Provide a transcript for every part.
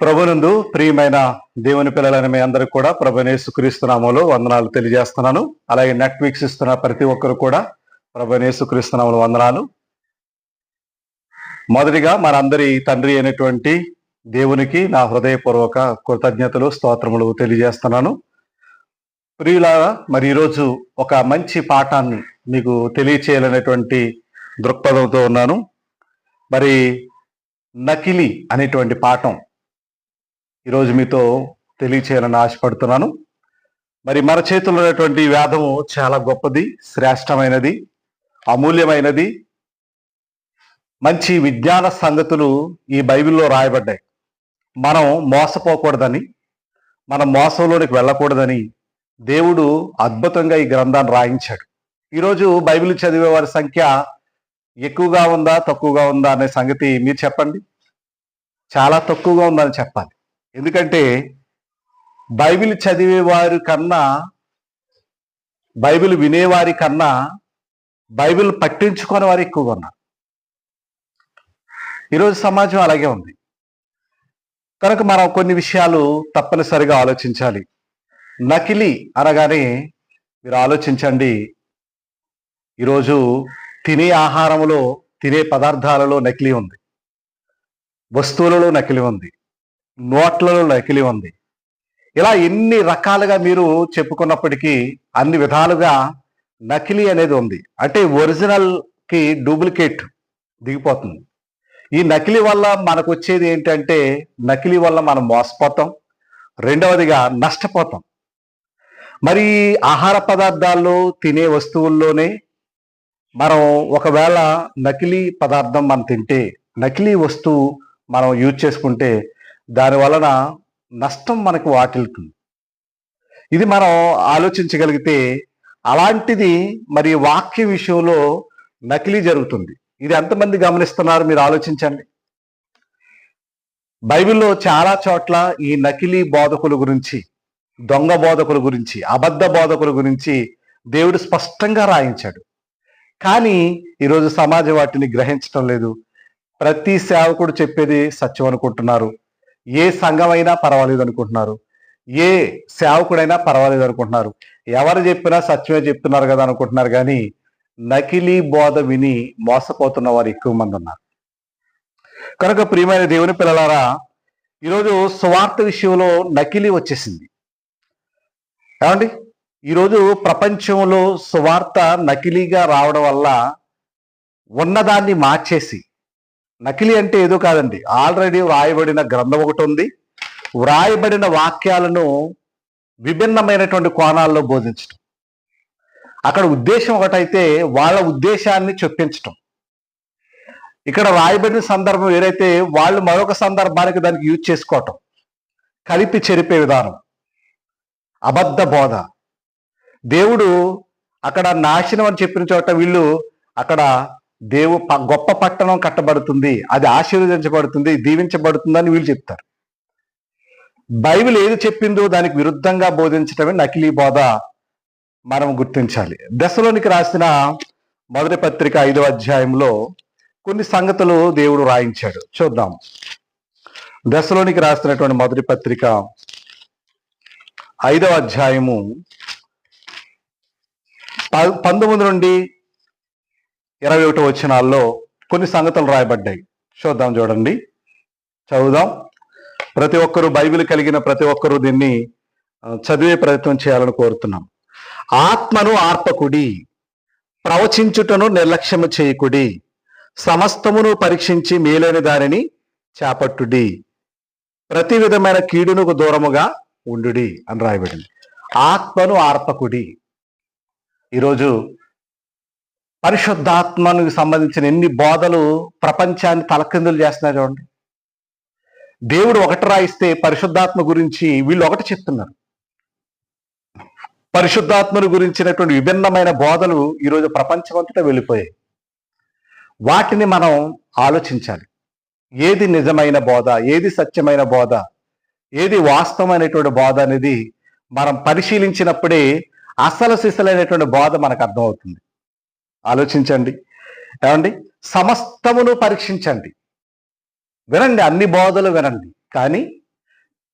ప్రభునందు ప్రియమైన దేవుని పిల్లలైన మీ అందరికి కూడా ప్రభనేసు క్రీస్తునామలో వందనాలు తెలియజేస్తున్నాను. అలాగే నెట్ వీక్షిస్తున్న ప్రతి ఒక్కరు కూడా ప్రభనేసు క్రీస్తునామలు వందనాలు. మొదటిగా మనందరి తండ్రి అయినటువంటి దేవునికి నా హృదయపూర్వక కృతజ్ఞతలు స్తోత్రములు తెలియజేస్తున్నాను. ప్రియులారా మరి ఈరోజు ఒక మంచి పాఠాన్ని మీకు తెలియచేయాలనేటువంటి దృక్పథంతో ఉన్నాను. మరి నకిలీ అనేటువంటి పాఠం ఈరోజు మీతో తెలియచేయాలని ఆశపడుతున్నాను. మరి మన చేతుల్లో ఉన్నటువంటి వ్యాధము వేదము చాలా గొప్పది శ్రేష్టమైనది అమూల్యమైనది. మంచి విజ్ఞాన సంగతులు ఈ బైబిల్లో రాయబడ్డాయి. మనం మోసపోకూడదని మనం మోసంలోనికి వెళ్ళకూడదని దేవుడు అద్భుతంగా ఈ గ్రంథాన్ని రాయించాడు. ఈరోజు బైబిల్ చదివే వారి సంఖ్య ఎక్కువగా ఉందా తక్కువగా ఉందా అనే సంగతి మీరు చెప్పండి. చాలా తక్కువగా ఉందని చెప్పాలి. ఎందుకంటే బైబిల్ చదివే వారి కన్నా బైబిల్ వినేవారి కన్నా బైబిల్ పట్టించుకునే వారు ఎక్కువగా ఉన్నారు. ఈరోజు సమాజం అలాగే ఉంది. కనుక మనం కొన్ని విషయాలు తప్పనిసరిగా ఆలోచించాలి. నకిలీ అనగానే మీరు ఆలోచించండి. ఈరోజు తినే ఆహారంలో తినే పదార్థాలలో నకిలీ ఉంది. వస్తువులలో నకిలీ ఉంది. నోట్లలో నకిలీ ఉంది. ఇలా ఎన్ని రకాలుగా మీరు చెప్పుకున్నప్పటికీ అన్ని విధాలుగా నకిలీ అనేది ఉంది. అంటే ఒరిజినల్కి డూప్లికేట్ దిగిపోతుంది. ఈ నకిలీ వల్ల మనకు వచ్చేది ఏంటంటే నకిలీ వల్ల మనం మోసపోతాం. రెండవదిగా నష్టపోతాం. మరి ఆహార పదార్థాల్లో తినే వస్తువుల్లోనే మనం ఒకవేళ నకిలీ పదార్థం మనం తింటే నకిలీ వస్తువు మనం యూజ్ చేసుకుంటే దాని వలన నష్టం మనకు వాటిల్తుంది. ఇది మనం ఆలోచించగలిగితే అలాంటిది మరి వాక్య విషయంలో నకిలీ జరుగుతుంది. ఇది ఎంతమంది గమనిస్తున్నారు మీరు ఆలోచించండి. బైబిల్లో చాలా చోట్ల ఈ నకిలీ బోధకుల గురించి దొంగ బోధకుల గురించి అబద్ధ బోధకుల గురించి దేవుడు స్పష్టంగా రాయించాడు. కానీ ఈరోజు సమాజం వాటిని గ్రహించటం లేదు. ప్రతి సేవకుడు చెప్పేది సత్యం అనుకుంటున్నారు. ఏ సంఘమైనా పర్వాలేదు అనుకుంటున్నారు. ఏ సేవకుడైనా పర్వాలేదు అనుకుంటున్నారు. ఎవరు చెప్పినా సత్యమే చెప్తున్నారు కదా అనుకుంటున్నారు కానీ నకిలీ బోధ విని మోసపోతున్న వారు ఎక్కువ మంది ఉన్నారు. కనుక ప్రియమైన దేవుని పిల్లలారా ఈరోజు స్వార్థ విషయంలో నకిలీ వచ్చేసింది. ఏమండి? ఈరోజు ప్రపంచంలో సువార్త నకిలీగా రావడం వల్ల ఉన్నదాన్ని మార్చేసి నకిలీ అంటే ఏదో కాదండి. ఆల్రెడీ వ్రాయబడిన గ్రంథం ఒకటి ఉంది. వ్రాయబడిన వాక్యాలను విభిన్నమైనటువంటి కోణాల్లో బోధించటం. అక్కడ ఉద్దేశం ఒకటైతే వాళ్ళ ఉద్దేశాన్ని చొప్పించటం. ఇక్కడ రాయబడిన సందర్భం ఏదైతే వాళ్ళు మరొక సందర్భానికి దానికి యూజ్ చేసుకోవటం. కలిపి చెరిపే విధానం. అబద్ధ బోధ. దేవుడు అక్కడ నాశనం అని చెప్పిన చోట వీళ్ళు అక్కడ దేవు ప- గొప్ప పట్టణం కట్టబడుతుంది అది ఆశీర్వదించబడుతుంది దీవించబడుతుందని వీళ్ళు చెప్తారు. బైబిల్ ఏది చెప్పిందో దానికి విరుద్ధంగా బోధించటమే నకిలీ బోధ మనం గుర్తించాలి. దశలోనికి రాసిన మొదటి పత్రిక ఐదవ అధ్యాయంలో కొన్ని సంగతులు దేవుడు రాయించాడు. చూద్దాం. దశలోనికి రాసినటువంటి మొదటి పత్రిక ఐదవ అధ్యాయము ప- పంతొమ్మిది నుండి ఇరవై ఒకటో వచనాల్లో కొన్ని సంగతులు రాయబడ్డాయి. చూద్దాం చూడండి. చదువుదాం. ప్రతి ఒక్కరూ బైబిల్ కలిగిన ప్రతి ఒక్కరూ దీన్ని చదివే ప్రయత్నం చేయాలని కోరుతున్నాం. ఆత్మను ఆర్పకుడి ప్రవచించుటను నిర్లక్ష్యము చేయకుడి సమస్తమును పరీక్షించి మేలైన దానిని చేపట్టుడి ప్రతి విధమైన కీడునకు దూరముగా ఉండుడి అని రాయబడింది. ఆత్మను ఆర్పకుడి. ఈరోజు పరిశుద్ధాత్మకు సంబంధించిన ఎన్ని బోధలు ప్రపంచాన్ని తలకిందులు చేస్తున్నారు చూడండి. దేవుడు ఒకటి రాయిస్తే పరిశుద్ధాత్మ గురించి వీళ్ళు ఒకటి చెప్తున్నారు. పరిశుద్ధాత్మను గురించినటువంటి విభిన్నమైన బోధలు ఈరోజు ప్రపంచమంతటా వెళ్ళిపోయాయి. వాటిని మనం ఆలోచించాలి. ఏది నిజమైన బోధ ఏది సత్యమైన బోధ ఏది వాస్తవమైనటువంటి బోధ అనేది మనం పరిశీలించినప్పుడే అసలు సిసలైనటువంటి బోధ మనకు అర్థమవుతుంది. ఆలోచించండి. ఏమండి? సమస్తమును పరీక్షించండి. వినండి అన్ని బోధలు వినండి. కానీ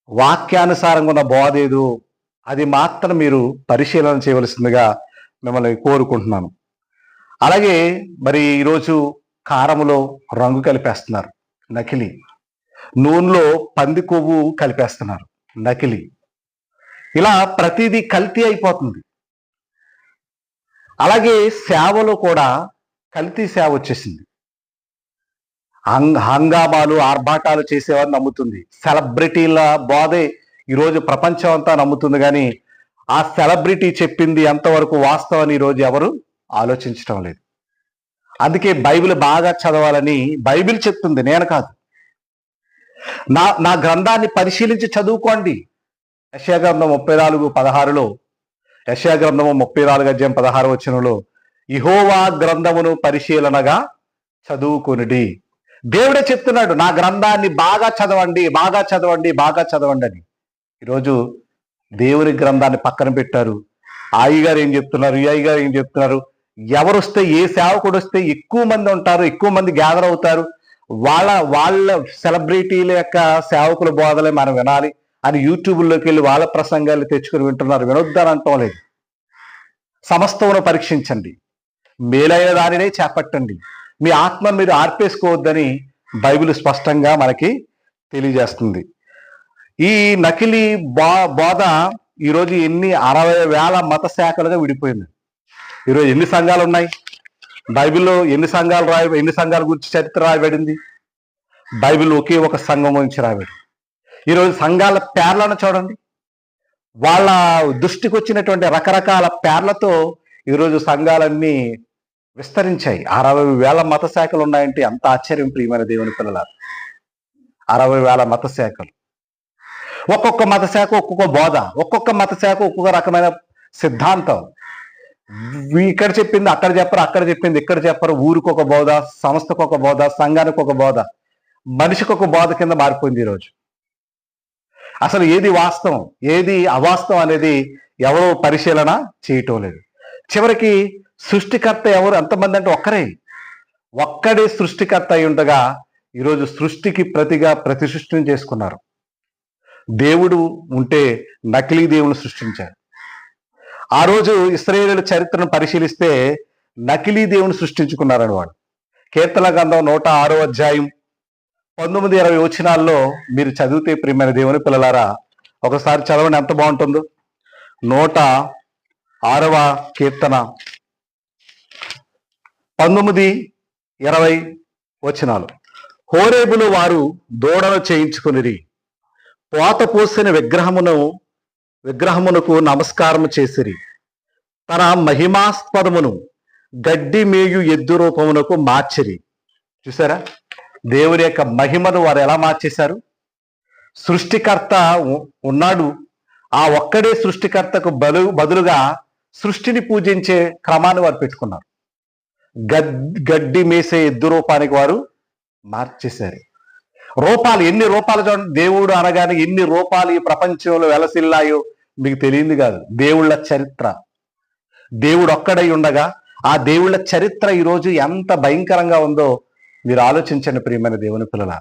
వాక్యానుసారంగా ఉన్న బోధ ఏదో అది మాత్రం మీరు పరిశీలన చేయవలసిందిగా మిమ్మల్ని కోరుకుంటున్నాను. అలాగే మరి ఈరోజు కారములో రంగు కలిపేస్తున్నారు. నకిలీ. నూనెలో పంది కొవ్వు కలిపేస్తున్నారు. నకిలీ. ఇలా ప్రతిదీ కల్తీ అయిపోతుంది. అలాగే సేవలో కూడా కల్తీ సేవ వచ్చేసింది. హంగ హంగామాలు ఆర్భాటాలు చేసేవారు నమ్ముతుంది. సెలబ్రిటీల బోధే ఈరోజు ప్రపంచం అంతా నమ్ముతుంది కానీ ఆ సెలబ్రిటీ చెప్పింది ఎంతవరకు వాస్తవం అని ఈరోజు ఎవరు ఆలోచించడం లేదు. అందుకే బైబిల్ బాగా చదవాలని బైబిల్ చెప్తుంది నేను కాదు. నా నా గ్రంథాన్ని పరిశీలించి చదువుకోండి. యశాగ్రంథం ముప్పై నాలుగు పదహారులో యశా గ్రంథము ముప్పై నాలుగు అధ్యాయం పదహారు వచనంలో ఇహోవా గ్రంథమును పరిశీలనగా చదువుకునిడి. దేవుడే చెప్తున్నాడు నా గ్రంథాన్ని బాగా చదవండి బాగా చదవండి బాగా చదవండి అని ఈరోజు దేవుని గ్రంథాన్ని పక్కన పెట్టారు. ఆయి గారు ఏం చెప్తున్నారు ఈ గారు ఏం చెప్తున్నారు? ఎవరు వస్తే ఏ సేవకుడు వస్తే ఎక్కువ మంది ఉంటారు ఎక్కువ మంది గ్యాదర్ అవుతారు. వాళ్ళ వాళ్ళ సెలబ్రిటీల యొక్క సేవకుల బోధలే మనం వినాలి. అని యూట్యూబ్లోకి వెళ్ళి వాళ్ళ ప్రసంగాలు తెచ్చుకుని వింటున్నారు. వినొద్దని అంటం లేదు. సమస్తమును పరీక్షించండి. మేలైన దానినే చేపట్టండి. మీ ఆత్మను మీరు ఆర్పేసుకోవద్దని బైబిల్ స్పష్టంగా మనకి తెలియజేస్తుంది. ఈ నకిలీ బో బోధ ఈరోజు ఎన్ని అరవై వేల మత శాఖలుగా విడిపోయింది. ఈరోజు ఎన్ని సంఘాలు ఉన్నాయి? బైబిల్లో ఎన్ని సంఘాలు రాయ ఎన్ని సంఘాల గురించి చరిత్ర రాయబడింది? బైబిల్ ఒకే ఒక సంఘం గురించి రాయబడింది. ఈరోజు సంఘాల పేర్లను చూడండి. వాళ్ళ దృష్టికి వచ్చినటువంటి రకరకాల పేర్లతో ఈరోజు సంఘాలన్నీ విస్తరించాయి. అరవై వేల మత శాఖలు ఉన్నాయంటే ఎంత ఆశ్చర్యం ప్రియమైన దేవుని పిల్లల అరవై వేల మత శాఖలు. ఒక్కొక్క మత శాఖ ఒక్కొక్క బోధ ఒక్కొక్క మత శాఖ ఒక్కొక్క రకమైన సిద్ధాంతం. ఇక్కడ చెప్పింది అక్కడ చెప్పరు అక్కడ చెప్పింది ఇక్కడ చెప్పరు. ఊరికి ఒక బోధ సంస్థకు ఒక బోధ సంఘానికి ఒక బోధ మనిషికి ఒక బోధ కింద మారిపోయింది ఈరోజు. అసలు ఏది వాస్తవం ఏది అవాస్తవం అనేది ఎవరో పరిశీలన చేయటం లేదు. చివరికి సృష్టికర్త ఎవరు? ఎంతమంది అంటే ఒక్కరే. ఒక్కడే సృష్టికర్త అయి ఉండగా ఈరోజు సృష్టికి ప్రతిగా ప్రతి సృష్టిని చేసుకున్నారు. దేవుడు ఉంటే నకిలీ దేవుని సృష్టించారు. ఆ రోజు ఇస్రాయేలుల చరిత్రను పరిశీలిస్తే నకిలీ దేవుని సృష్టించుకున్నారని వాడు కీర్తన గంధం నూట ఆరో అధ్యాయం పంతొమ్మిది ఇరవై వచనాల్లో మీరు చదివితే ప్రియమైన దేవుని పిల్లలారా ఒకసారి చదవండి ఎంత బాగుంటుందో. నూట ఆరవ కీర్తన. పంతొమ్మిది ఇరవై వచనాలు హోరేబులు వారు దూడను చేయించుకుని పోత పోసిన విగ్రహమును విగ్రహమునకు నమస్కారము చేసిరి. తన మహిమాస్పదమును గడ్డి మేయు ఎద్దు రూపమునకు మార్చిరి. చూసారా? దేవుని యొక్క మహిమను వారు ఎలా మార్చేశారు? సృష్టికర్త ఉ- ఉన్నాడు. ఆ ఒక్కడే సృష్టికర్తకు బలు బదులుగా సృష్టిని పూజించే క్రమాన్ని వారు పెట్టుకున్నారు. గడ్ గడ్డి మేసే ఎద్దు రూపానికి వారు మార్చేశారు. రూపాలు ఎన్ని రూపాలు చూడండి. దేవుడు అనగానే ఎన్ని రూపాలు ఈ ప్రపంచంలో వెలసిల్లాయో మీకు తెలియంది కాదు. దేవుళ్ళ చరిత్ర. దేవుడు ఒక్కడై ఉండగా ఆ దేవుళ్ళ చరిత్ర ఈరోజు ఎంత భయంకరంగా ఉందో మీరు ఆలోచించండి ప్రియమైన దేవుని పిల్లల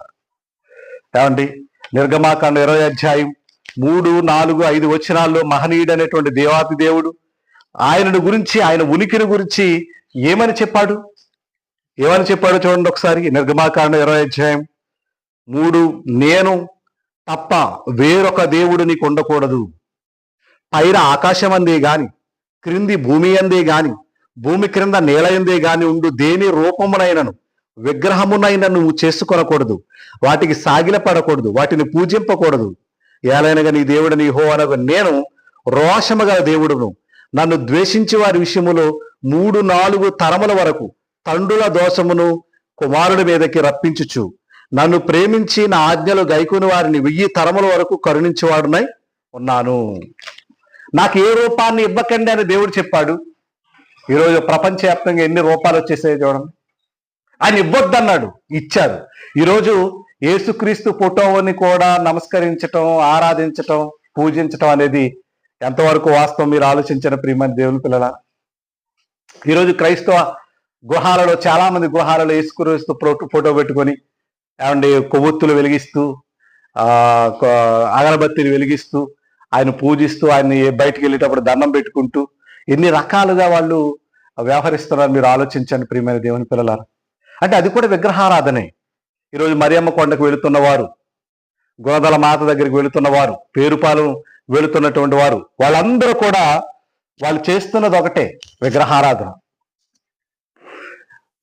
ఏమండి? నిర్గమాకాండ ఇరవై అధ్యాయం మూడు నాలుగు ఐదు వచనాల్లో మహనీయుడు అనేటువంటి దేవాతి దేవుడు ఆయనను గురించి ఆయన ఉనికిని గురించి ఏమని చెప్పాడు? ఏమని చెప్పాడు చూడండి ఒకసారి. నిర్గమాకాండ ఇరవై అధ్యాయం మూడు నేను తప్ప వేరొక దేవుడు నీకు ఉండకూడదు. పైన ఆకాశం అందే గాని క్రింది భూమి అందే గాని భూమి క్రింద నేల ఎందే గాని ఉండు. దేని రూపమునైనను విగ్రహమునైన నువ్వు చేసుకొనకూడదు. వాటికి సాగిలపడకూడదు వాటిని పూజింపకూడదు. ఏలైనగా నీ దేవుడు నీ హో అనగా నేను రోషము గల దేవుడును. నన్ను ద్వేషించి వారి విషయములో మూడు నాలుగు తరముల వరకు తండ్రుల దోషమును కుమారుడి మీదకి రప్పించుచు. నన్ను ప్రేమించి నా ఆజ్ఞలు గైకుని వారిని వెయ్యి తరముల వరకు కరుణించేవాడునై ఉన్నాను. నాకు ఏ రూపాన్ని ఇవ్వకండి అని దేవుడు చెప్పాడు. ఈరోజు ప్రపంచవ్యాప్తంగా ఎన్ని రూపాలు వచ్చేసాయి చూడండి. ఆయన ఇవ్వద్దన్నాడు ఇచ్చారు. ఈరోజు యేసుక్రీస్తు ఫోటోని కూడా నమస్కరించటం ఆరాధించటం పూజించటం అనేది ఎంతవరకు వాస్తవం మీరు ఆలోచించిన ప్రియమైన దేవుని పిల్లల ఈరోజు క్రైస్తవ గుహాలలో చాలా మంది గుహాలలో యేసుక్రీస్తు ఫోటో ఫోటో పెట్టుకొని ఏమండి కొవ్వొత్తులు వెలిగిస్తూ అగరబత్తిని వెలిగిస్తూ ఆయన పూజిస్తూ ఆయన బయటికి వెళ్ళేటప్పుడు దండం పెట్టుకుంటూ ఎన్ని రకాలుగా వాళ్ళు వ్యవహరిస్తున్నారు మీరు ఆలోచించండి ప్రియమైన దేవుని పిల్లలారా. అంటే అది కూడా విగ్రహారాధనే. ఈరోజు మరియమ్మ కొండకు వెళుతున్నవారు గోదల మాత దగ్గరికి వెళుతున్నవారు పేరుపాలు వెళుతున్నటువంటి వారు వాళ్ళందరూ కూడా వాళ్ళు చేస్తున్నది ఒకటే విగ్రహారాధన.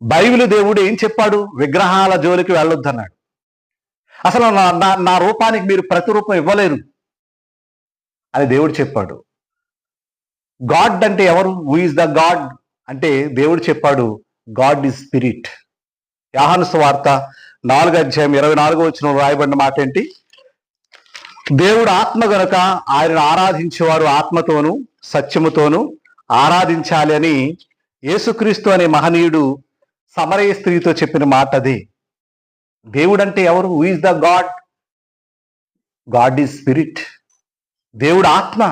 బైబిల్ దేవుడు ఏం చెప్పాడు? విగ్రహాల జోలికి వెళ్ళొద్దన్నాడు. అసలు నా నా- నా రూపానికి మీరు ప్రతిరూపం ఇవ్వలేరు అని దేవుడు చెప్పాడు. గాడ్ అంటే ఎవరు? హూ ఇస్ ద గాడ్ అంటే దేవుడు చెప్పాడు గాడ్ ఈజ్ స్పిరిట్ యాహాను వార్త నాలుగు అధ్యాయం ఇరవై నాలుగో వచ్చిన రాయబడిన మాట ఏంటి? దేవుడు ఆత్మ గనుక ఆయన ఆరాధించేవారు ఆత్మతోను సత్యముతోను ఆరాధించాలి అని యేసుక్రీస్తు అనే మహనీయుడు సమరయ స్త్రీతో చెప్పిన మాట అది. దేవుడు అంటే ఎవరు? Who is the god god is spirit దేవుడు ఆత్మ.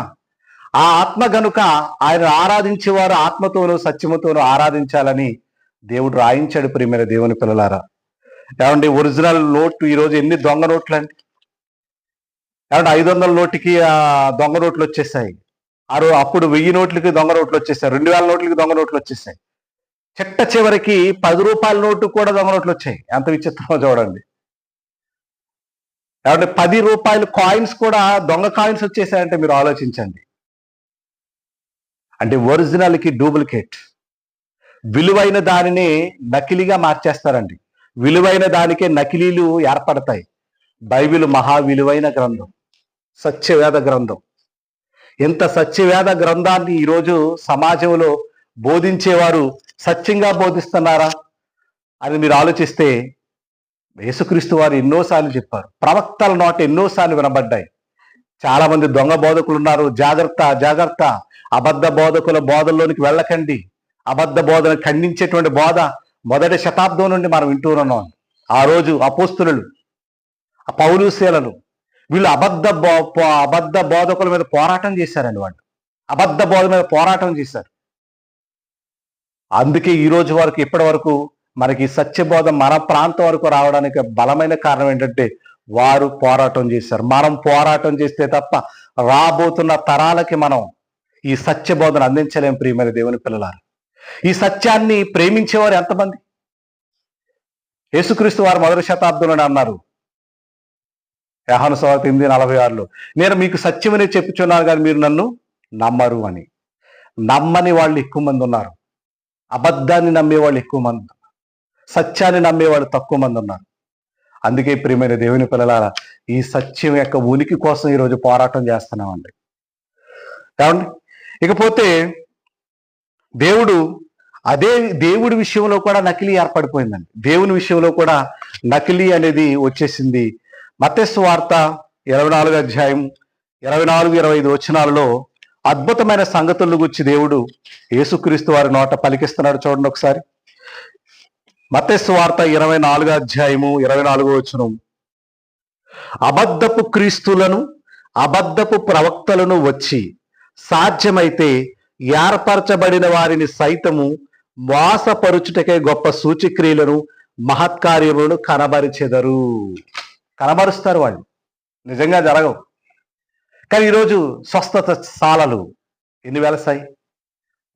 ఆ ఆత్మ గనుక ఆయన ఆరాధించేవారు ఆత్మతోనూ సత్యముతోనూ ఆరాధించాలని దేవుడు రాయించాడు ప్రియమైన దేవుని పిల్లలారా. ఏమండి ఒరిజినల్ నోట్ ఈరోజు ఎన్ని దొంగ నోట్లు అండి ఏమంటే ఐదు వందల నోటికి దొంగ నోట్లు వచ్చేసాయి. ఆ అప్పుడు వెయ్యి నోట్లకి దొంగ నోట్లు వచ్చేసాయి. రెండు వేల నోట్లకి దొంగ నోట్లు వచ్చేసాయి. చెట్ట చివరికి పది రూపాయల నోటు కూడా దొంగ నోట్లు వచ్చాయి. ఎంత విచిత్రమో చూడండి. ఏమంటే పది రూపాయల కాయిన్స్ కూడా దొంగ కాయిన్స్ వచ్చేసాయంటే మీరు ఆలోచించండి. అంటే ఒరిజినల్కి డూప్లికేట్. విలువైన దానిని నకిలీగా మార్చేస్తారండి. విలువైన దానికే నకిలీలు ఏర్పడతాయి. బైబిల్ మహా విలువైన గ్రంథం. సత్యవేద గ్రంథం. ఇంత సత్యవేద గ్రంథాన్ని ఈరోజు సమాజంలో బోధించేవారు సత్యంగా బోధిస్తున్నారా అని మీరు ఆలోచిస్తే యేసుక్రీస్తు వారు ఎన్నోసార్లు చెప్పారు. ప్రవక్తల నోట ఎన్నోసార్లు వినబడ్డాయి. చాలా మంది దొంగ బోధకులు ఉన్నారు. జాగ్రత్త జాగ్రత్త. అబద్ధ బోధకుల బోధల్లోనికి వెళ్ళకండి. అబద్ధ బోధన ఖండించేటువంటి బోధ మొదటి శతాబ్దం నుండి మనం వింటూ ఉన్నాం ఆ రోజు అపోస్తులు పౌరుశీలలు వీళ్ళు అబద్ధ బో అబద్ధ బోధకుల మీద పోరాటం చేశారండి వాళ్ళు. అబద్ధ బోధ మీద పోరాటం చేశారు. అందుకే ఈ రోజు వరకు ఇప్పటి వరకు మనకి సత్యబోధ మన ప్రాంతం వరకు రావడానికి బలమైన కారణం ఏంటంటే వారు పోరాటం చేశారు. మనం పోరాటం చేస్తే తప్ప రాబోతున్న తరాలకి మనం ఈ సత్యబోధన అందించలేం ప్రియమైన దేవుని పిల్లలారు. ఈ సత్యాన్ని ప్రేమించేవారు ఎంతమంది? యేసుక్రీస్తు వారు మొదటి శతాబ్దంలోనే అన్నారు. యహాను సవార్త ఎనిమిది నలభై ఆరులో నేను మీకు సత్యమని చెప్పుచున్నాను కానీ మీరు నన్ను నమ్మరు అని. నమ్మని వాళ్ళు ఎక్కువ మంది ఉన్నారు. అబద్ధాన్ని నమ్మే వాళ్ళు ఎక్కువ మంది ఉన్నారు. సత్యాన్ని నమ్మేవాళ్ళు తక్కువ మంది ఉన్నారు. అందుకే ప్రియమైన దేవుని పిల్లలారా ఈ సత్యం యొక్క ఉనికి కోసం ఈరోజు పోరాటం చేస్తున్నామండి. ఏమండి? ఇకపోతే దేవుడు అదే దేవుడి విషయంలో కూడా నకిలీ ఏర్పడిపోయిందండి. దేవుని విషయంలో కూడా నకిలీ అనేది వచ్చేసింది. మత్స్సు వార్త ఇరవై నాలుగు అధ్యాయం ఇరవై నాలుగు ఇరవై ఐదు వచనాలలో అద్భుతమైన సంగతులను గురించి దేవుడు యేసుక్రీస్తు వారి నోట పలికిస్తున్నాడు చూడండి ఒకసారి. మత్స్సు వార్త ఇరవై నాలుగు అధ్యాయము ఇరవై నాలుగో వచనం. అబద్ధపు క్రీస్తులను అబద్ధపు ప్రవక్తలను వచ్చి సాధ్యమైతే ఏర్పరచబడిన వారిని సైతము మోసపరుచుటకే గొప్ప సూచిక్రియలను మహత్కార్యములను కనబరిచెదరు. కనబరుస్తారు వాళ్ళు. నిజంగా జరగవు. కానీ ఈరోజు స్వస్థత సాలలు ఎన్ని వెలసాయి?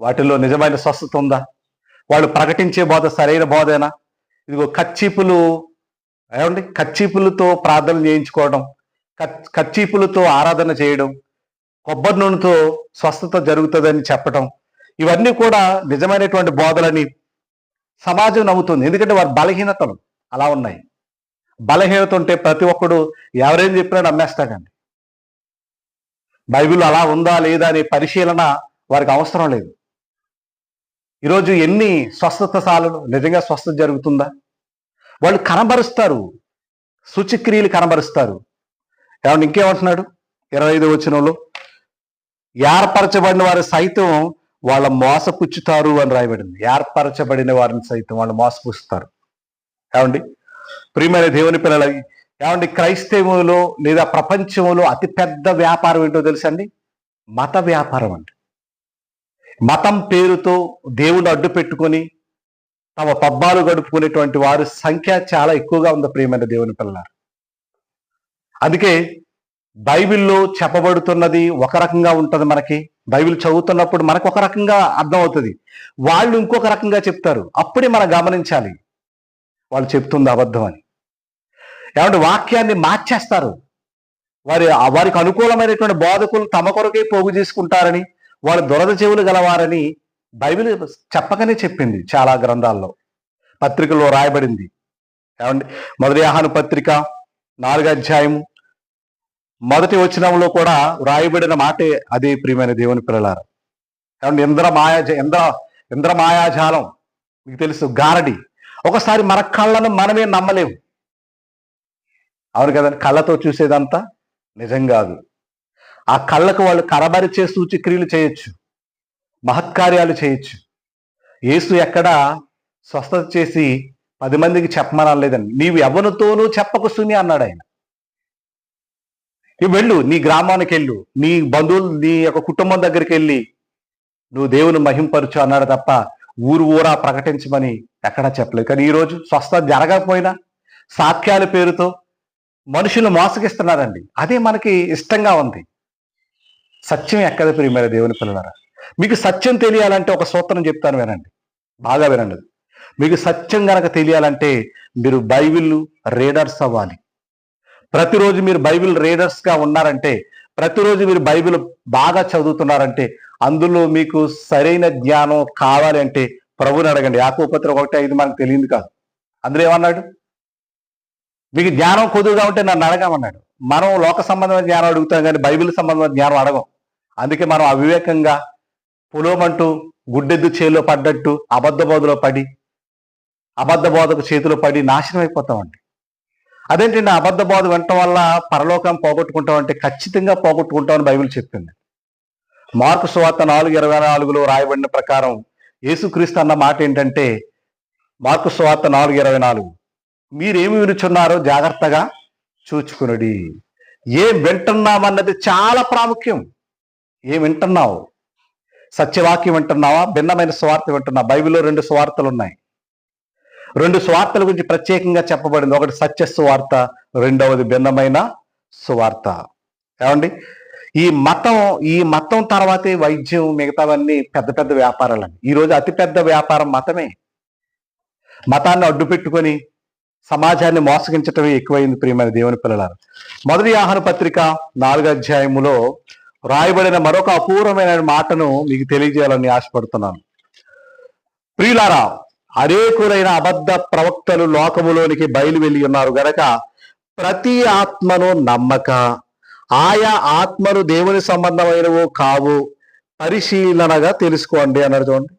వాటిల్లో నిజమైన స్వస్థత ఉందా? వాళ్ళు ప్రకటించే బోధ సరైన బోధేనా? ఇదిగో కచ్చీపులు ఏమండి? కచ్చీపులతో ప్రార్థన చేయించుకోవడం కచ్- కచ్చీపులతో ఆరాధన చేయడం కొబ్బరి నూనెతో స్వస్థత జరుగుతుందని చెప్పటం ఇవన్నీ కూడా నిజమైనటువంటి బోధలని సమాజం నవ్వుతుంది ఎందుకంటే వారి బలహీనతలు అలా ఉన్నాయి. బలహీనత ఉంటే ప్రతి ఒక్కడు ఎవరేం చెప్పినా నమ్మేస్తాడండి. బైబిల్ అలా ఉందా లేదా అనే పరిశీలన వారికి అవసరం లేదు. ఈరోజు ఎన్ని స్వస్థత సాలలు నిజంగా స్వస్థత జరుగుతుందా? వాళ్ళు కనబరుస్తారు. శుచిక్రియలు కనబరుస్తారు. ఏమన్నా ఇంకేమంటున్నాడు? ఇరవై ఐదు వచ్చిన వాళ్ళు ఏర్పరచబడిన వారు సైతం వాళ్ళ మోసపుచ్చుతారు అని రాయబడింది. ఏర్పరచబడిన వారిని సైతం వాళ్ళు మోసపుచ్చుతారు. ఏమండి? ప్రియమైన దేవుని పిల్లల ఏమండి? క్రైస్తవులో లేదా ప్రపంచంలో అతిపెద్ద వ్యాపారం ఏంటో తెలుసండి మత వ్యాపారం అండి. మతం పేరుతో దేవుని అడ్డు పెట్టుకొని తమ పబ్బాలు గడుపుకునేటువంటి వారి సంఖ్య చాలా ఎక్కువగా ఉంది ప్రియమైన దేవుని పిల్లలు అందుకే బైబిల్లో చెప్పబడుతున్నది ఒక రకంగా ఉంటుంది మనకి. బైబిల్ చదువుతున్నప్పుడు మనకు ఒక రకంగా అర్థమవుతుంది. వాళ్ళు ఇంకొక రకంగా చెప్తారు. అప్పుడే మనం గమనించాలి. వాళ్ళు చెప్తుంది అబద్ధం అని. ఏమంటే వాక్యాన్ని మార్చేస్తారు. వారి వారికి అనుకూలమైనటువంటి బోధకులు తమ కొరకే పోగు చేసుకుంటారని వాళ్ళు దురద చెవులు గలవారని బైబిల్ చెప్పకనే చెప్పింది చాలా గ్రంథాల్లో. పత్రికల్లో రాయబడింది. ఏమండి మొదటి ఆహాను పత్రిక నాలుగు అధ్యాయము మొదటి వచనంలో కూడా వ్రాయబడిన మాటే అదే ప్రియమైన దేవుని పిల్లలారు. కాబట్టి ఇంద్ర మాయా ఇంద్ర ఇంద్ర మాయాజాలం మీకు తెలుసు గారడి. ఒకసారి మన కళ్ళను మనమే నమ్మలేము. అవును కదండి కళ్ళతో చూసేదంతా నిజం కాదు. ఆ కళ్ళకు వాళ్ళు కరబరిచే సూచిక్రియలు చేయొచ్చు. మహత్కార్యాలు చేయొచ్చు. యేసు ఎక్కడ స్వస్థత చేసి పది మందికి చెప్పమనలేదండి. నీవు ఎవరితోనూ చెప్పకు సుని అన్నాడు ఆయన. వెళ్ళు నీ గ్రామానికి వెళ్ళు నీ బంధువులు నీ యొక్క కుటుంబం దగ్గరికి వెళ్ళి నువ్వు దేవుని మహింపరచు అన్నాడు తప్ప ఊరు ఊరా ప్రకటించమని ఎక్కడా చెప్పలేదు. కానీ ఈరోజు స్వస్థ జరగకపోయినా సాక్ష్యాల పేరుతో మనుషులు మోసగిస్తున్నారండి. అదే మనకి ఇష్టంగా ఉంది. సత్యం ఎక్కడ ప్రియమైన దేవుని పిల్లలారా. మీకు సత్యం తెలియాలంటే ఒక సూత్రం చెప్తాను వినండి. బాగా వినండి. మీకు సత్యం గనక తెలియాలంటే మీరు బైబిల్ రీడర్స్ అవ్వాలి. ప్రతిరోజు మీరు బైబిల్ రీడర్స్గా ఉన్నారంటే ప్రతిరోజు మీరు బైబిల్ బాగా చదువుతున్నారంటే అందులో మీకు సరైన జ్ఞానం కావాలి అంటే ప్రభుని అడగండి. యాకోపత్ర ఒకటి ఐదు మనకు తెలియదు కాదు. అందులో ఏమన్నాడు? మీకు జ్ఞానం కుదురుగా ఉంటే నన్ను అడగమన్నాడు. మనం లోక సంబంధమైన జ్ఞానం అడుగుతాం కానీ బైబిల్ సంబంధమైన జ్ఞానం అడగం. అందుకే మనం అవివేకంగా పులోమంటూ గుడ్డెద్దు చేలో పడ్డట్టు అబద్ధ బోధలో పడి అబద్ధ బోధకు చేతిలో పడి నాశనం అయిపోతామండి. అదేంటండి అబద్ధ బోధ వినటం వల్ల పరలోకం పోగొట్టుకుంటామంటే ఖచ్చితంగా పోగొట్టుకుంటామని బైబిల్ చెప్పింది. మార్కు సువార్త నాలుగు ఇరవై నాలుగులో రాయబడిన ప్రకారం యేసుక్రీస్తు అన్న మాట ఏంటంటే మార్కు సువార్త నాలుగు ఇరవై నాలుగు మీరేమి వినుచున్నారో జాగ్రత్తగా చూచుకునుడి. ఏం వింటున్నామన్నది చాలా ప్రాముఖ్యం. ఏం వింటున్నావు? సత్యవాక్యం వింటున్నావా? భిన్నమైన స్వార్థ వింటున్నావు? బైబిల్లో రెండు స్వార్థలు ఉన్నాయి రెండు స్వార్థల గురించి ప్రత్యేకంగా చెప్పబడింది. ఒకటి సత్య సువార్త రెండవది భిన్నమైన సువార్త. ఏమండి? ఈ మతం ఈ మతం తర్వాతే వైద్యం మిగతావన్నీ పెద్ద పెద్ద వ్యాపారాలని ఈ రోజు అతిపెద్ద వ్యాపారం మతమే. మతాన్ని అడ్డు పెట్టుకొని సమాజాన్ని మోసగించటమే ఎక్కువైంది ప్రియమైన దేవుని పిల్లలారు. మొదటి ఆహార పత్రిక నాలుగో అధ్యాయములో రాయబడిన మరొక అపూర్వమైన మాటను మీకు తెలియజేయాలని ఆశపడుతున్నాను. ప్రియులారా అనేకులైన అబద్ధ ప్రవక్తలు లోకములోనికి బయలు వెళ్ళి ఉన్నారు గనక ప్రతి ఆత్మను నమ్మక. ఆయా ఆత్మలు దేవుని సంబంధమైనవో కావు పరిశీలనగా తెలుసుకోండి అన్నారు చూడండి.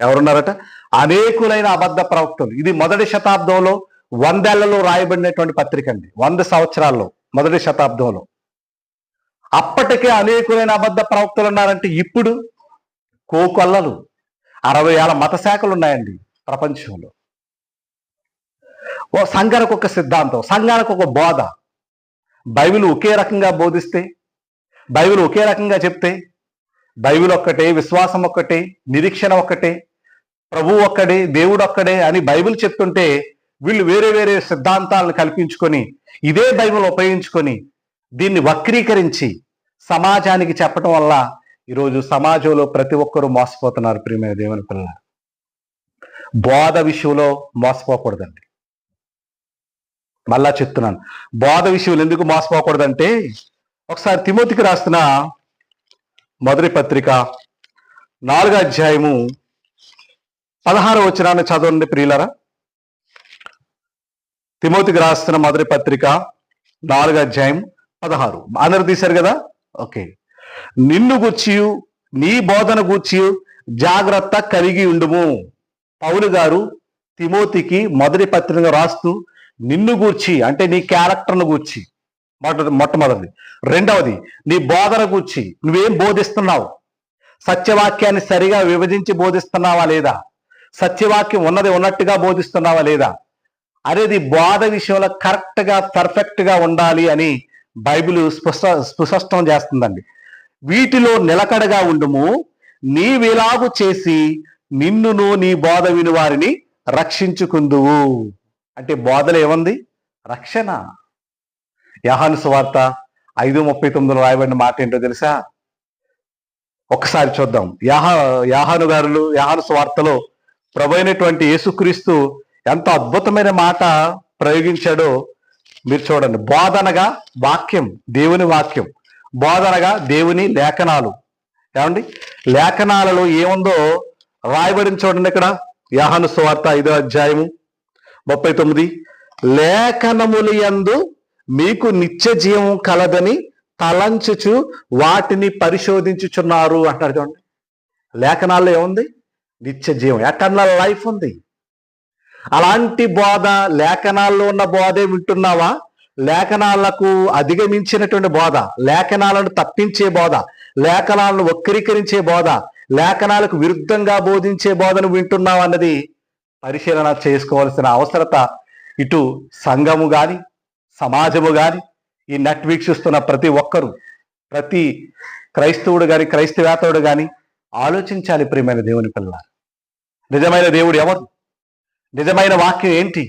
ఎవరున్నారట? అనేకులైన అబద్ధ ప్రవక్తలు. ఇది మొదటి శతాబ్దంలో వందేళ్ళలో రాయబడినటువంటి పత్రిక అండి. వంద సంవత్సరాల్లో మొదటి శతాబ్దంలో. అప్పటికే అనేకులైన అబద్ధ ప్రవక్తలు ఉన్నారంటే ఇప్పుడు కోకొల్లలు. అరవై ఏళ్ళ మత శాఖలు ఉన్నాయండి ప్రపంచంలో. ఓ సంఘానికి ఒక సిద్ధాంతం సంఘానికి ఒక బోధ. బైబిల్ ఒకే రకంగా బోధిస్తే బైబిల్ ఒకే రకంగా చెప్తే బైబిల్ ఒక్కటే విశ్వాసం ఒక్కటే నిరీక్షణ ఒక్కటే ప్రభు ఒక్కడే దేవుడు ఒక్కడే అని బైబిల్ చెప్తుంటే వీళ్ళు వేరే వేరే సిద్ధాంతాలను కల్పించుకొని ఇదే బైబిల్ ఉపయోగించుకొని దీన్ని వక్రీకరించి సమాజానికి చెప్పడం వల్ల ఈరోజు సమాజంలో ప్రతి ఒక్కరూ మోసపోతున్నారు ప్రియమైన దేవుని పిల్లల బోధ విషయంలో మోసపోకూడదండి. మళ్ళా చెప్తున్నాను. బోధ విషయంలో ఎందుకు మోసపోకూడదంటే ఒకసారి తిమోతికి రాసిన మొదటి పత్రిక నాలుగో అధ్యాయము పదహారు వచ్చినాన్ని చదవండి ప్రియులరా. తిమోతికి రాస్తున్న మొదటి పత్రిక నాలుగు అధ్యాయం పదహారు. అందరు తీశారు కదా? ఓకే. నిన్ను గూర్చియు నీ బోధన గూర్చియు జాగ్రత్త కలిగి ఉండుము. పౌలు గారు తిమోతికి మొదటి పత్రిక రాస్తూ నిన్ను గూర్చి అంటే నీ క్యారెక్టర్ను గూర్చి మొట్ట మొట్టమొదటిది. రెండవది నీ బోధన గూర్చి నువ్వేం బోధిస్తున్నావు? సత్యవాక్యాన్ని సరిగా విభజించి బోధిస్తున్నావా లేదా? సత్యవాక్యం ఉన్నది ఉన్నట్టుగా బోధిస్తున్నావా లేదా? అనేది బోధ విషయంలో కరెక్ట్గా పర్ఫెక్ట్గా ఉండాలి అని బైబిల్ స్పష్ట స్పష్టం చేస్తుందండి. వీటిలో నిలకడగా ఉండుము. నీవిలాగు చేసి నిన్నును నీ బోధ విని వారిని రక్షించుకుందువు. అంటే బోధలు ఏముంది? రక్షణ. యహాను సువార్త ఐదు ముప్పై తొమ్మిదిలో రాయబడిన మాట ఏంటో తెలుసా? ఒక్కసారి చూద్దాం. యాహా యాహాను గారులు యాహాను సువార్తలో ప్రభు అయినటువంటి యేసుక్రీస్తు ఎంత అద్భుతమైన మాట ప్రయోగించాడో మీరు చూడండి. బోధనగా వాక్యం దేవుని వాక్యం. బోధనగా దేవుని లేఖనాలు. ఏమండి? లేఖనాలలో ఏముందో రాయబడిన చూడండి ఇక్కడ. యాహను సువార్త ఐదో అధ్యాయము ముప్పై తొమ్మిది. లేఖనములు యందు మీకు నిత్య జీవం కలదని తలంచుచు వాటిని పరిశోధించుచున్నారు అంటారు చూడండి. లేఖనాల్లో ఏముంది? నిత్య జీవం. ఎటర్నల్ లైఫ్ ఉంది. అలాంటి బోధ లేఖనాల్లో ఉన్న బోధే వింటున్నావా? లేఖనాలకు అధిగమించినటువంటి బోధ లేఖనాలను తప్పించే బోధ లేఖనాలను వక్రీకరించే బోధ లేఖనాలకు విరుద్ధంగా బోధించే బోధను వింటున్నాం అన్నది పరిశీలన చేసుకోవాల్సిన అవసరత ఇటు సంఘము గాని సమాజము గాని ఈ నెట్ వీక్షిస్తున్న ప్రతి ఒక్కరు ప్రతి క్రైస్తవుడు గాని క్రైస్తవేతవుడు గాని ఆలోచించాలి ప్రియమైన దేవుని పిల్ల నిజమైన దేవుడు ఎవరు? నిజమైన వాక్యం ఏంటి?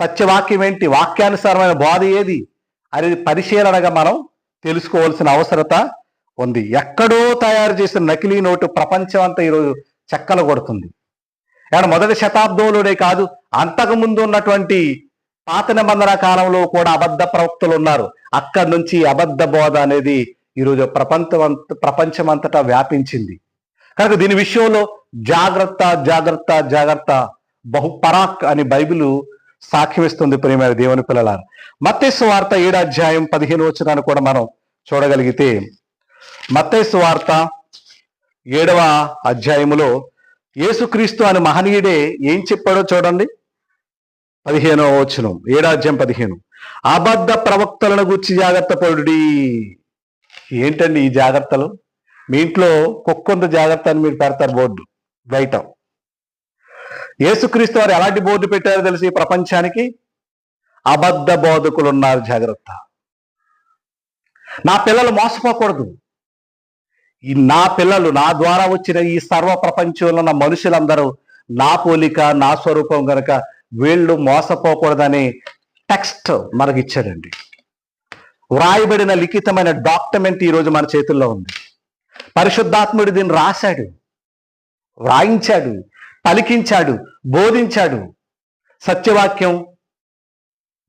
సత్యవాక్యం ఏంటి? వాక్యానుసారమైన బోధ ఏది? అనేది పరిశీలనగా మనం తెలుసుకోవాల్సిన అవసరత ఉంది. ఎక్కడో తయారు చేసిన నకిలీ నోటు ప్రపంచం అంతా ఈరోజు చెక్కలు కొడుతుంది. కానీ మొదటి శతాబ్దంలోనే కాదు అంతకు ముందు ఉన్నటువంటి పాత నిబంధన కాలంలో కూడా అబద్ధ ప్రవక్తలు ఉన్నారు. అక్కడి నుంచి అబద్ధ బోధ అనేది ఈరోజు ప్రపంచం ప్రపంచమంతటా వ్యాపించింది. కనుక దీని విషయంలో జాగ్రత్త జాగ్రత్త జాగ్రత్త బహుపరాక్ అని బైబిలు సాక్ష్యమిస్తుంది ప్రియమైన దేవుని పిల్లల మత్తేసు వార్త ఏడు అధ్యాయం పదిహేను వచనాన్ని కూడా మనం చూడగలిగితే మత్తేసు వార్త ఏడవ అధ్యాయములో యేసుక్రీస్తు అని మహనీయుడే ఏం చెప్పాడో చూడండి. పదిహేనవ వచనం ఏడాధ్యాయం పదిహేను. అబద్ధ ప్రవక్తలను గుర్చి జాగ్రత్త పడుడి. ఏంటండి ఈ జాగ్రత్తలు? మీ ఇంట్లో కుక్కొంత జాగ్రత్త అని మీరు పెడతారు బోర్డు బయట. యేసుక్రీస్తు వారు ఎలాంటి బోర్డు పెట్టారో తెలిసి ప్రపంచానికి? అబద్ధ బోధకులు ఉన్నారు జాగ్రత్త. నా పిల్లలు మోసపోకూడదు. ఈ నా పిల్లలు నా ద్వారా వచ్చిన ఈ సర్వ ప్రపంచంలో ఉన్న మనుషులందరూ నా పోలిక నా స్వరూపం కనుక వీళ్ళు మోసపోకూడదని టెక్స్ట్ మనకి ఇచ్చాడండి వ్రాయబడిన లిఖితమైన డాక్యుమెంట్ ఈరోజు మన చేతుల్లో ఉంది. పరిశుద్ధాత్ముడు దీన్ని రాశాడు. వ్రాయించాడు. పలికించాడు బోధించాడు. సత్యవాక్యం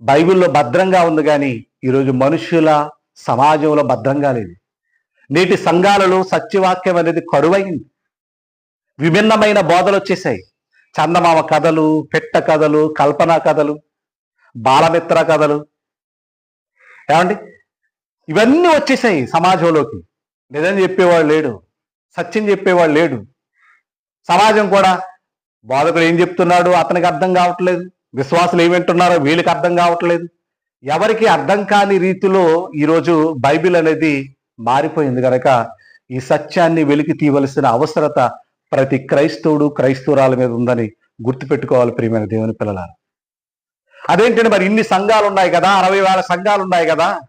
బైబిల్లో భద్రంగా ఉంది కానీ ఈరోజు మనుషుల సమాజంలో భద్రంగా లేదు. నేటి సంఘాలలో సత్యవాక్యం అనేది కరువైంది. విభిన్నమైన బోధలు వచ్చేసాయి. చందమామ కథలు పెట్ట కథలు కల్పన కథలు బాలమిత్ర కథలు. ఏమండి? ఇవన్నీ వచ్చేసాయి సమాజంలోకి. నిజం చెప్పేవాడు లేడు సత్యం చెప్పేవాడు లేడు. సమాజం కూడా బోధకుడు ఏం చెప్తున్నాడు? అతనికి అర్థం కావట్లేదు. విశ్వాసులు ఏం వింటున్నారో వీళ్ళకి అర్థం కావట్లేదు. ఎవరికి అర్థం కాని రీతిలో ఈరోజు బైబిల్ అనేది మారిపోయింది కనుక ఈ సత్యాన్ని వెలికి తీయవలసిన అవసరత ప్రతి క్రైస్తవుడు క్రైస్తవురాల మీద ఉందని గుర్తుపెట్టుకోవాలి ప్రియమైన దేవుని పిల్లలారు. అదేంటంటే మరి ఇన్ని సంఘాలు ఉన్నాయి కదా? అరవై వేల సంఘాలు ఉన్నాయి కదా?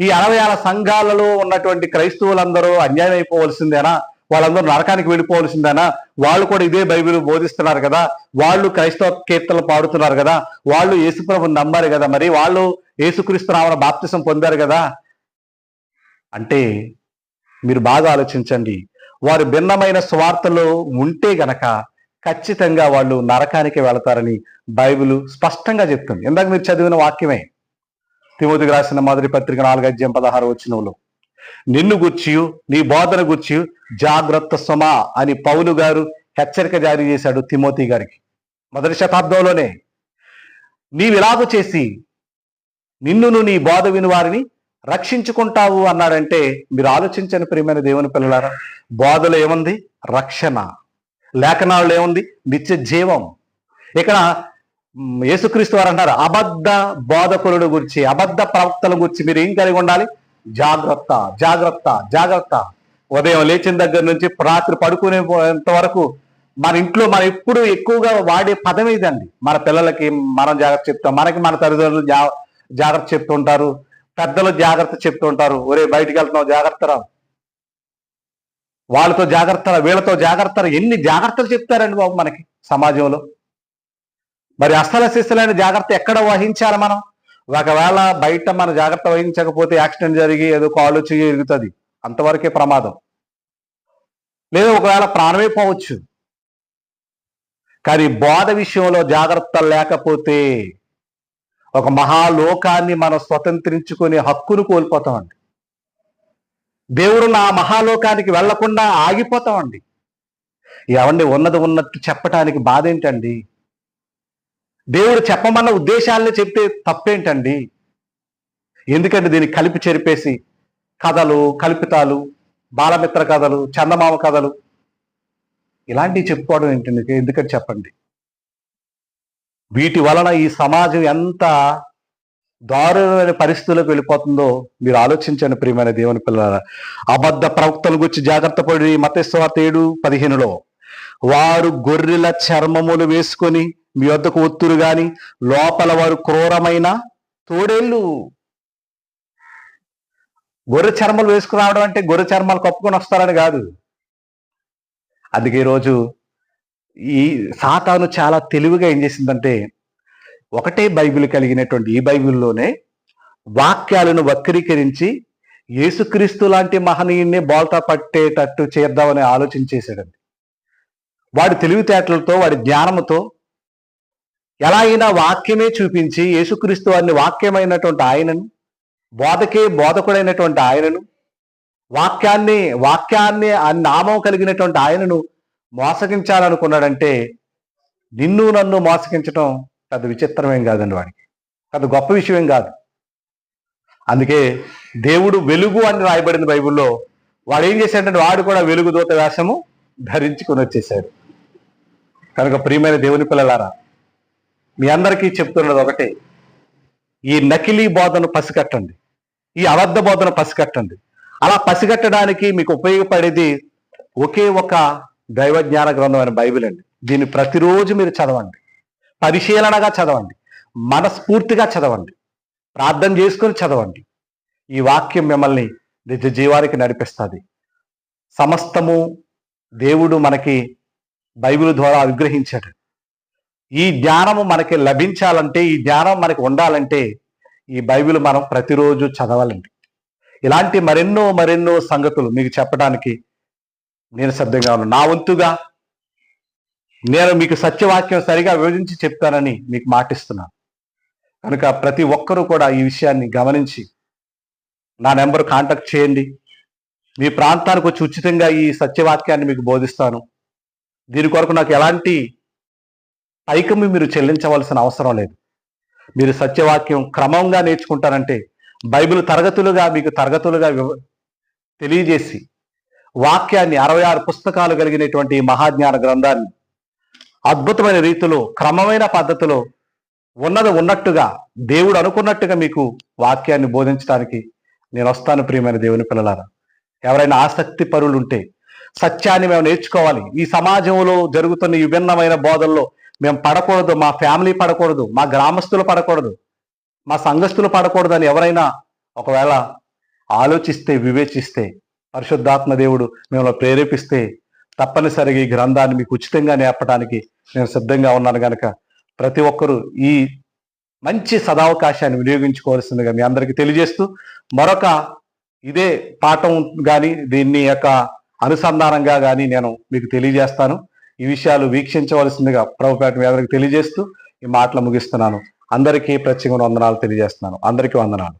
ఈ అరవై వేల సంఘాలలో ఉన్నటువంటి క్రైస్తవులందరూ అన్యాయం అయిపోవలసిందేనా వాళ్ళందరూ నరకానికి వెళ్ళిపోవలసిందేనా? వాళ్ళు కూడా ఇదే బైబిల్ బోధిస్తున్నారు కదా? వాళ్ళు క్రైస్తవ కీర్తనలు పాడుతున్నారు కదా? వాళ్ళు యేసుప్రభుని నమ్మారు కదా మరి? వాళ్ళు యేసుక్రీస్తు రావణ బాప్తిసం పొందారు కదా? అంటే మీరు బాగా ఆలోచించండి. వారు భిన్నమైన స్వార్థలో ఉంటే గనక ఖచ్చితంగా వాళ్ళు నరకానికి వెళతారని బైబిల్ స్పష్టంగా చెప్తుంది. ఇందాక మీరు చదివిన వాక్యమే. తిమోతికి రాసిన మొదటి పత్రిక నాలుగు అధ్యాయం పదహారు వచ్చినవులు నిన్ను గుర్చియు నీ బోధన గుర్చియు జాగ్రత్త సుమా అని పౌలు గారు హెచ్చరిక జారీ చేశాడు తిమోతి గారికి. మొదటి శతాబ్దంలోనే నీవిలాగు చేసి నిన్నును నీ బోధ విని వారిని రక్షించుకుంటావు అన్నాడంటే మీరు ఆలోచించని ప్రియమైన దేవుని పిల్లలారా బోధలో ఏముంది? రక్షణ. లేఖనాల్లో ఏముంది? నిత్య జీవం. ఇక్కడ యేసుక్రీస్తు వారు అంటారు అబద్ధ బోధకులను గురించి అబద్ధ ప్రవక్తల గురించి మీరు ఏం కలిగి ఉండాలి? జాగ్రత్త జాగ్రత్త జాగ్రత్త. ఉదయం లేచిన దగ్గర నుంచి రాత్రి పడుకునేంత వరకు మన ఇంట్లో మనం ఎప్పుడు ఎక్కువగా వాడే పదం ఇదండి. మన పిల్లలకి మనం జాగ్రత్త చెప్తాం. మనకి మన తల్లిదండ్రులు జా జాగ్రత్త చెప్తుంటారు. పెద్దలు జాగ్రత్త చెప్తుంటారు. ఒరే బయటికి వెళ్తున్నావు జాగ్రత్త రా. వాళ్ళతో జాగ్రత్త వీళ్ళతో జాగ్రత్త ఎన్ని జాగ్రత్తలు చెప్తారండి బాబు మనకి సమాజంలో. మరి అస్తల శిస్తులైన జాగ్రత్త ఎక్కడ వహించాలి మనం? ఒకవేళ బయట మన జాగ్రత్త వహించకపోతే యాక్సిడెంట్ జరిగి ఏదో కాలు చెయ్యి ఎరుగుతుంది అంతవరకే ప్రమాదం. లేదా ఒకవేళ ప్రాణమే పోవచ్చు. కానీ బోధ విషయంలో జాగ్రత్త లేకపోతే ఒక మహాలోకాన్ని మనం స్వతంత్రించుకునే హక్కును కోల్పోతామండి. దేవుడు నా మహాలోకానికి వెళ్ళకుండా ఆగిపోతామండి. ఏమండి ఉన్నది ఉన్నట్టు చెప్పటానికి బాధ ఏంటండి దేవుడు చెప్పమన్న ఉద్దేశాలని చెప్తే తప్పేంటండి? ఎందుకంటే దీన్ని కలిపి చెరిపేసి కథలు కల్పితాలు బాలమిత్ర కథలు చందమామ కథలు ఇలాంటివి చెప్పుకోవడం ఏంటండి? ఎందుకని చెప్పండి? వీటి వలన ఈ సమాజం ఎంత దారుణమైన పరిస్థితులకు వెళ్ళిపోతుందో మీరు ఆలోచించండి ప్రియమైన దేవుని పిల్లల అబద్ధ ప్రవక్తల గురించి జాగ్రత్త పడి మతేశ్వార్త ఏడు పదిహేనులో వారు గొర్రెల చర్మములు వేసుకొని మీ వద్దకు ఒత్తురు గాని లోపల వారు క్రూరమైన తోడేళ్ళు. గొర్రె చర్మలు వేసుకుని రావడం అంటే గొర్రె చర్మాలు కప్పుకొని వస్తారని కాదు. అందుకే ఈరోజు ఈ సాతాను చాలా తెలివిగా ఏం చేసిందంటే ఒకటే బైబిల్ కలిగినటువంటి ఈ బైబిల్లోనే వాక్యాలను వక్రీకరించి యేసుక్రీస్తు లాంటి మహనీయుణ్ణి బోల్తా పట్టేటట్టు చేద్దామని ఆలోచన చేశాడండి. వాడి తెలివితేటలతో వాడి జ్ఞానముతో ఎలా అయినా వాక్యమే చూపించి యేసుక్రీస్తు వారిని వాక్యమైనటువంటి ఆయనను బోధకే బోధకుడైనటువంటి ఆయనను వాక్యాన్ని వాక్యాన్ని ఆ నామం కలిగినటువంటి ఆయనను మోసగించాలనుకున్నాడంటే నిన్ను నన్ను మోసగించటం పెద్ద విచిత్రమేం కాదండి వాడికి. పెద్ద గొప్ప విషయం కాదు. అందుకే దేవుడు వెలుగు అని రాయబడింది బైబిల్లో వాడు ఏం చేశాడంటే వాడు కూడా వెలుగు దూత వేషము ధరించుకొని వచ్చేసాడు కనుక ప్రియమైన దేవుని పిల్లలారా మీ అందరికీ చెప్తున్నది ఒకటే. ఈ నకిలీ బోధను పసిగట్టండి. ఈ అబద్ధ బోధన పసిగట్టండి. అలా పసిగట్టడానికి మీకు ఉపయోగపడేది ఒకే ఒక దైవ జ్ఞాన గ్రంథం అయిన బైబిల్ అండి. దీన్ని ప్రతిరోజు మీరు చదవండి. పరిశీలనగా చదవండి. మనస్ఫూర్తిగా చదవండి. ప్రార్థన చేసుకుని చదవండి. ఈ వాక్యం మిమ్మల్ని నిజ జీవానికి నడిపిస్తుంది. సమస్తము దేవుడు మనకి బైబిల్ ద్వారా అనుగ్రహించాడు. ఈ జ్ఞానము మనకి లభించాలంటే ఈ జ్ఞానం మనకి ఉండాలంటే ఈ బైబిల్ మనం ప్రతిరోజు చదవాలండి. ఇలాంటి మరెన్నో మరెన్నో సంగతులు మీకు చెప్పడానికి నేను సిద్ధంగా ఉన్నాను. నా వంతుగా నేను మీకు సత్యవాక్యం సరిగా విభజించి చెప్తానని మీకు మాటిస్తున్నాను. కనుక ప్రతి ఒక్కరూ కూడా ఈ విషయాన్ని గమనించి నా నెంబర్ కాంటాక్ట్ చేయండి. మీ ప్రాంతానికి వచ్చి ఉచితంగా ఈ సత్యవాక్యాన్ని మీకు బోధిస్తాను. దీని కొరకు నాకు ఎలాంటి పైకము మీరు చెల్లించవలసిన అవసరం లేదు. మీరు సత్యవాక్యం క్రమంగా నేర్చుకుంటారంటే బైబిల్ తరగతులుగా మీకు తరగతులుగా తెలియజేసి వాక్యాన్ని అరవై ఆరు పుస్తకాలు కలిగినటువంటి మహాజ్ఞాన గ్రంథాన్ని అద్భుతమైన రీతిలో క్రమమైన పద్ధతిలో ఉన్నది ఉన్నట్టుగా దేవుడు అనుకున్నట్టుగా మీకు వాక్యాన్ని బోధించడానికి నేను వస్తాను ప్రియమైన దేవుని పిల్లలారా. ఎవరైనా ఆసక్తి పరులు ఉంటే సత్యాన్ని మేము నేర్చుకోవాలి. ఈ సమాజంలో జరుగుతున్న విభిన్నమైన బోధల్లో మేము పడకూడదు మా ఫ్యామిలీ పడకూడదు మా గ్రామస్తులు పడకూడదు మా సంఘస్థులు పడకూడదు అని ఎవరైనా ఒకవేళ ఆలోచిస్తే వివేచిస్తే పరిశుద్ధాత్మ దేవుడు మిమ్మల్ని ప్రేరేపిస్తే తప్పనిసరిగా ఈ గ్రంథాన్ని మీకు ఉచితంగా నేర్పడానికి నేను సిద్ధంగా ఉన్నాను కనుక ప్రతి ఒక్కరూ ఈ మంచి సదావకాశాన్ని వినియోగించుకోవాల్సిందిగా మీ అందరికీ తెలియజేస్తూ మరొక ఇదే పాఠం కానీ దీన్ని యొక్క అనుసంధానంగా కానీ నేను మీకు తెలియజేస్తాను. ఈ విషయాలు వీక్షించవలసిందిగా ప్రభుపేట మీ అందరికి తెలియజేస్తూ ఈ మాటలు ముగిస్తున్నాను. అందరికీ ప్రత్యేకమైన వందనాలు తెలియజేస్తున్నాను. అందరికీ వందనాలు.